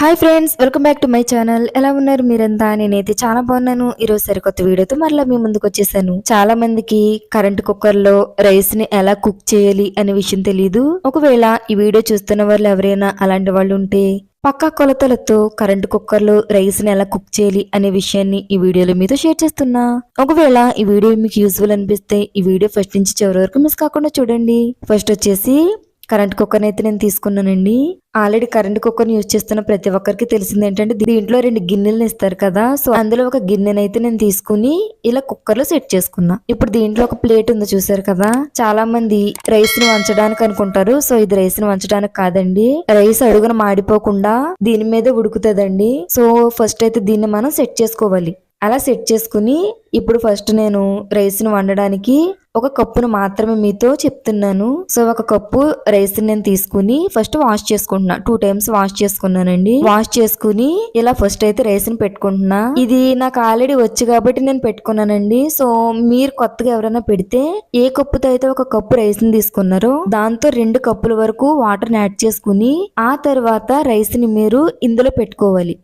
Hi friends welcome back to my channel. ఎలా ఉన్నారు మీరంతా? నేనైతే చాలా బాగున్నాను. ఈరోజు సరికొత్త వీడియోతో మరలా మీ ముందుకు వచ్చేసాను. చాలా మందికి కరెంట్ కుక్కర్లో రైస్ని ఎలా కుక్ చేయాలి అనే విషయం తెలియదు ఒకవేళ ఈ వీడియో చూస్తున్న వాళ్ళు ఎవరైనా అలాంటి వాళ్ళు ఉంటే పక్కా కొలతలతో కరెంట్ కుక్కర్లో రైస్ని రైస్ని ఎలా కుక్ చేయాలి అనే విషయాన్ని ఈ వీడియోలో మీతో షేర్ చేస్తున్నా. ఒకవేళ ఈ వీడియో మీకు యూజ్ఫుల్ అనిపిస్తే ఈ వీడియో ఫస్ట్ నుంచి చివరి వరకు మిస్ కాకుండా చూడండి. ఫస్ట్ వచ్చేసి కరెంట్ కుక్కర్ అయితే నేను తీసుకున్నానండి. ఆల్రెడీ కరెంట్ కుక్కర్ని యూజ్ చేస్తున్న ప్రతి ఒక్కరికి తెలిసింది ఏంటంటే దీంట్లో రెండు గిన్నెలను ఇస్తారు కదా. సో అందులో ఒక గిన్నెనైతే నేను తీసుకుని ఇలా కుక్కర్లో సెట్ చేసుకున్నా. ఇప్పుడు దీంట్లో ఒక ప్లేట్ ఉంది చూసారు కదా. చాలా మంది రైస్ని వంచడానికి అనుకుంటారు. సో ఇది రైస్ని వంచడానికి కాదండి. రైస్ అడుగున మాడిపోకుండా దీని మీద ఉడుకుతుందండి. సో ఫస్ట్ అయితే దీన్ని మనం సెట్ చేసుకోవాలి. అలా సెట్ చేసుకుని ఇప్పుడు ఫస్ట్ నేను రైస్ని వండడానికి ఒక కప్పును మాత్రమే మీతో చెప్తున్నాను. సో ఒక కప్పు రైస్ నేను తీసుకుని ఫస్ట్ వాష్ చేసుకుంటున్నా. టూ టైమ్స్ వాష్ చేసుకున్నానండి. వాష్ చేసుకుని ఇలా ఫస్ట్ అయితే రైస్ని పెట్టుకుంటున్నా. ఇది నాకు ఆల్రెడీ వచ్చు కాబట్టి నేను పెట్టుకున్నానండి. సో మీరు కొత్తగా ఎవరైనా పెడితే ఏ కప్పుతో అయితే ఒక కప్పు రైస్ని తీసుకున్నారో దాంతో రెండు కప్పుల వరకు వాటర్ యాడ్ చేసుకుని ఆ తర్వాత రైస్ని మీరు ఇందులో పెట్టుకోవాలి.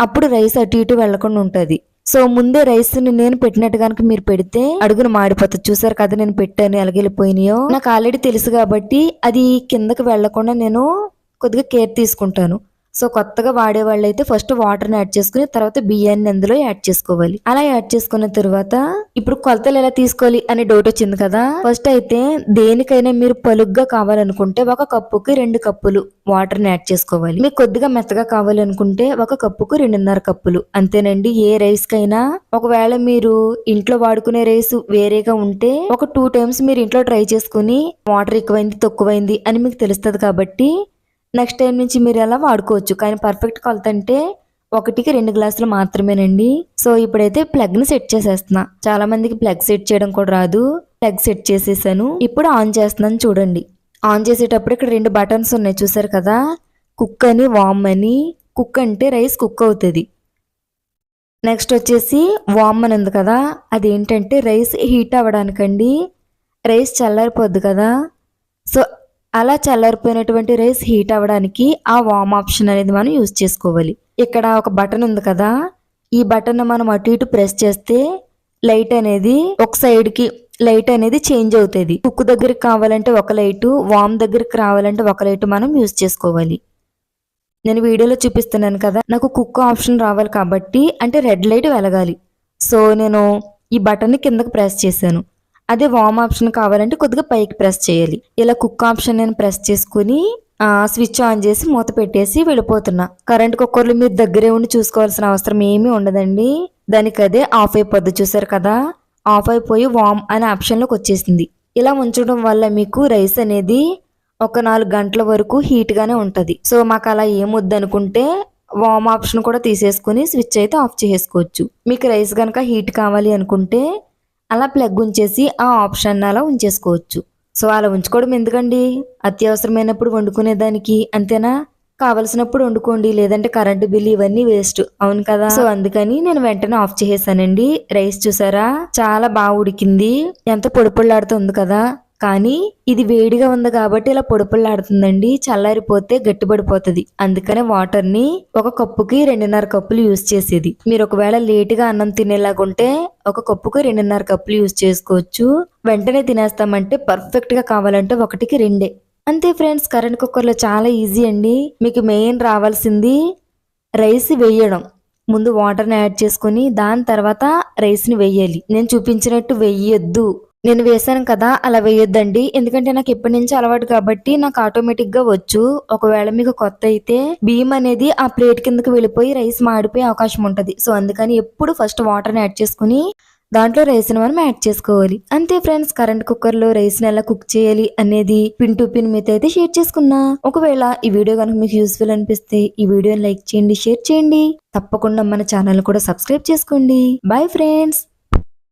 అప్పుడు రైస్ అటు ఇటు వెళ్ళకుండా ఉంటుంది. సో ముందే రైస్ని నేను పెట్టినట్టు కనుక మీరు పెడితే అడుగును మాడిపోతుంది. చూసారు కదా నేను పెట్టాను ఎలాగెళ్ళిపోయినాయో నాకు ఆల్రెడీ తెలుసు కాబట్టి అది కిందకి వెళ్ళకుండా నేను కొద్దిగా కేర్ తీసుకుంటాను. సో కొత్తగా వాడే వాళ్ళు అయితే ఫస్ట్ వాటర్ని యాడ్ చేసుకుని తర్వాత బియ్యాన్ని అందులో యాడ్ చేసుకోవాలి. అలా యాడ్ చేసుకున్న తర్వాత ఇప్పుడు కొలతలు ఎలా తీసుకోవాలి అనే డౌట్ వచ్చింది కదా? ఫస్ట్ అయితే దేనికైనా మీరు పలుగ్గా కావాలనుకుంటే ఒక కప్పుకి రెండు కప్పులు వాటర్ని యాడ్ చేసుకోవాలి. మీకు కొద్దిగా మెత్తగా కావాలనుకుంటే ఒక కప్పుకు రెండున్నర కప్పులు. అంతేనండి ఏ రైస్ కైనా ఒకవేళ మీరు ఇంట్లో వాడుకునే రైస్ వేరేగా ఉంటే ఒక టూ టైమ్స్ మీరు ఇంట్లో ట్రై చేసుకుని వాటర్ ఎక్కువైంది తక్కువైంది అని మీకు తెలుస్తుంది కాబట్టి నెక్స్ట్ టైం నుంచి మీరు ఎలా వాడుకోవచ్చు? కానీ పర్ఫెక్ట్ కొలత అంటే ఒకటికి రెండు గ్లాసులు మాత్రమేనండి. సో ఇప్పుడైతే ప్లగ్ని సెట్ చేసేస్తున్నా. చాలా మందికి ప్లగ్ సెట్ చేయడం కూడా రాదు. ప్లగ్ సెట్ చేసేసాను. ఇప్పుడు ఆన్ చేస్తున్నాను చూడండి. ఆన్ చేసేటప్పుడు ఇక్కడ రెండు బటన్స్ ఉన్నాయి చూసారు కదా? కుక్ అని వామ్ అని. కుక్ అంటే రైస్ కుక్ అవుతుంది. నెక్స్ట్ వచ్చేసి వామ్ అని ఉంది కదా? అదేంటంటే రైస్ హీట్ అవ్వడానికండి. రైస్ చల్లారిపోద్ది కదా? సో అలా చల్లారిపోయినటువంటి రైస్ హీట్ అవ్వడానికి ఆ వామ్ ఆప్షన్ అనేది మనం యూజ్ చేసుకోవాలి. ఇక్కడ ఒక బటన్ ఉంది కదా ఈ బటన్ మనం అటు ఇటు ప్రెస్ చేస్తే లైట్ అనేది ఒక సైడ్కి లైట్ అనేది చేంజ్ అవుతుంది. కుక్ దగ్గరికి కావాలంటే ఒక లైటు వామ్ దగ్గరికి రావాలంటే ఒక లైట్ మనం యూజ్ చేసుకోవాలి. నేను వీడియోలో చూపిస్తున్నాను కదా నాకు కుక్ ఆప్షన్ రావాలి కాబట్టి అంటే రెడ్ లైట్ వెలగాలి. సో నేను ఈ బటన్ని కిందకు ప్రెస్ చేశాను. అదే వామ్ ఆప్షన్ కావాలంటే కొద్దిగా పైకి ప్రెస్ చేయాలి. ఇలా కుక్ ఆప్షన్ నేను ప్రెస్ చేసుకుని స్విచ్ ఆన్ చేసి మూత పెట్టేసి వెళ్ళిపోతున్నా. కరెంట్ కుక్కర్లు మీరు దగ్గరే ఉండి చూసుకోవాల్సిన అవసరం ఏమీ ఉండదండి. దానికి అదే ఆఫ్ అయిపోద్ది చూసారు కదా? ఆఫ్ అయిపోయి వామ్ అనే ఆప్షన్లోకి వచ్చేసింది. ఇలా ఉంచడం వల్ల మీకు రైస్ అనేది ఒక నాలుగు గంటల వరకు హీట్గానే ఉంటుంది. సో మాకు అలా ఏమొద్దు అనుకుంటే వామ్ ఆప్షన్ కూడా తీసేసుకుని స్విచ్ అయితే ఆఫ్ చేసుకోవచ్చు మీకు రైస్ కనుక హీట్ కావాలి అనుకుంటే అలా ప్లగ్ ఉంచేసి ఆ ఆప్షన్ అలా ఉంచేసుకోవచ్చు. సో అలా ఉంచుకోవడం ఎందుకండి? అత్యవసరమైనప్పుడు వండుకునేదానికి అంతేనా? కావలసినప్పుడు వండుకోండి లేదంటే కరెంటు బిల్ ఇవన్నీ వేస్ట్ అవును కదా? సో అందుకని నేను వెంటనే ఆఫ్ చేసేసానండి. రైస్ చూసారా? చాలా బాగా ఉడికింది. ఎంత పొడిపొళ్ళాడుతుంది కదా? కానీ ఇది వేడిగా ఉంది కాబట్టి ఇలా పొడిపొల్లాడుతుందండి. చల్లారిపోతే గట్టిపడిపోతుంది. అందుకనే వాటర్ని ఒక కప్పుకి రెండున్నర కప్పులు యూజ్ చేసేది. మీరు ఒకవేళ లేట్గా అన్నం తినేలాగుంటే ఒక కప్పుకి రెండున్నర కప్పులు యూజ్ చేసుకోవచ్చు. వెంటనే తినేస్తామంటే పర్ఫెక్ట్గా కావాలంటే ఒకటికి రెండే. అంతే ఫ్రెండ్స్ కరెంట్ కుక్కర్లో చాలా ఈజీ అండి. మీకు మెయిన్ రావాల్సింది రైస్ వేయడం. ముందు వాటర్ని యాడ్ చేసుకుని దాని తర్వాత రైస్ని వేయాలి. నేను చూపించినట్టు వేయొద్దు. నేను వేసాను కదా అలా వేయొద్దండి. ఎందుకంటే నాకు ఎప్పటి నుంచి అలవాటు కాబట్టి నాకు ఆటోమేటిక్గా వచ్చు. ఒకవేళ మీకు కొత్త అయితే బియ్యం అనేది ఆ ప్లేట్ కిందకి వెళ్ళిపోయి రైస్ మాడిపోయే అవకాశం ఉంటుంది. సో అందుకని ఎప్పుడు ఫస్ట్ వాటర్ని యాడ్ చేసుకుని దాంట్లో రైస్ని మనం యాడ్ చేసుకోవాలి. అంతే ఫ్రెండ్స్ కరెంట్ కుక్కర్లో రైస్ని ఎలా కుక్ చేయాలి అనేది పిన్ టు పిన్ మీతో అయితే షేర్ చేసుకున్నా. ఒకవేళ ఈ వీడియో కనుక మీకు యూస్ఫుల్ అనిపిస్తే ఈ వీడియోని లైక్ చేయండి షేర్ చేయండి. తప్పకుండా మన ఛానల్ కూడా సబ్స్క్రైబ్ చేసుకోండి. Bye friends!